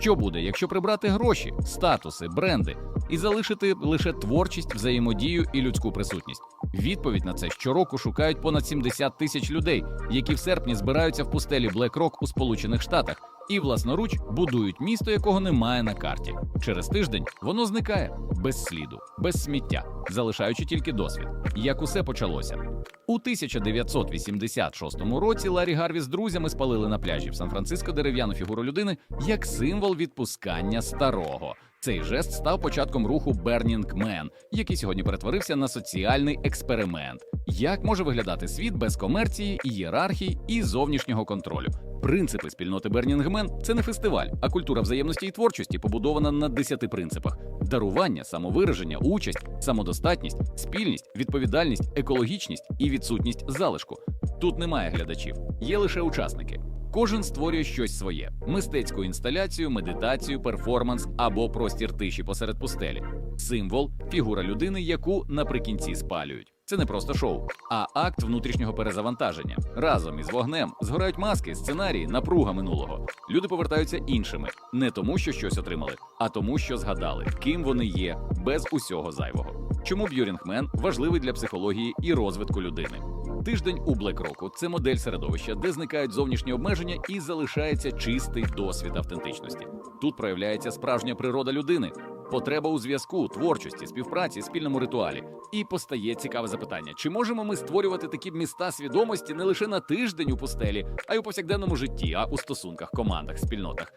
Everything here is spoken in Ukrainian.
Що буде, якщо прибрати гроші, статуси, бренди і залишити лише творчість, взаємодію і людську присутність? Відповідь на це щороку шукають понад 70 тисяч людей, які в серпні збираються в пустелі Блек-Рок у Сполучених Штатах і власноруч будують місто, якого немає на карті. Через тиждень воно зникає без сліду, без сміття, залишаючи тільки досвід. Як усе почалося. У 1986 році Ларі Гарві з друзями спалили на пляжі в Сан-Франциско дерев'яну фігуру людини як символ відпускання старого. Цей жест став початком руху Burning Man, який сьогодні перетворився на соціальний експеримент. Як може виглядати світ без комерції, ієрархій і зовнішнього контролю? Принципи спільноти Man – це не фестиваль, а культура взаємності і творчості, побудована на десяти принципах: дарування, самовираження, участь, самодостатність, спільність, відповідальність, екологічність і відсутність залишку. Тут немає глядачів, є лише учасники. Кожен створює щось своє: мистецьку інсталяцію, медитацію, перформанс або простір тиші посеред пустелі. Символ фігура людини, яку наприкінці спалюють. Це не просто шоу, а акт внутрішнього перезавантаження. Разом із вогнем згорають маски, сценарії, напруга минулого. Люди повертаються іншими, не тому, що щось отримали, а тому, що згадали, ким вони є, без усього зайвого. Чому Б'юрінгмен важливий для психології і розвитку людини? Тиждень у Блекроку це модель середовища, де зникають зовнішні обмеження і залишається чистий досвід автентичності. Тут проявляється справжня природа людини, потреба у зв'язку, творчості, співпраці, спільному ритуалі. І постає цікаве запитання: чи можемо ми створювати такі міста свідомості не лише на тиждень у пустелі, а й у повсякденному житті, а у стосунках, командах, спільнотах?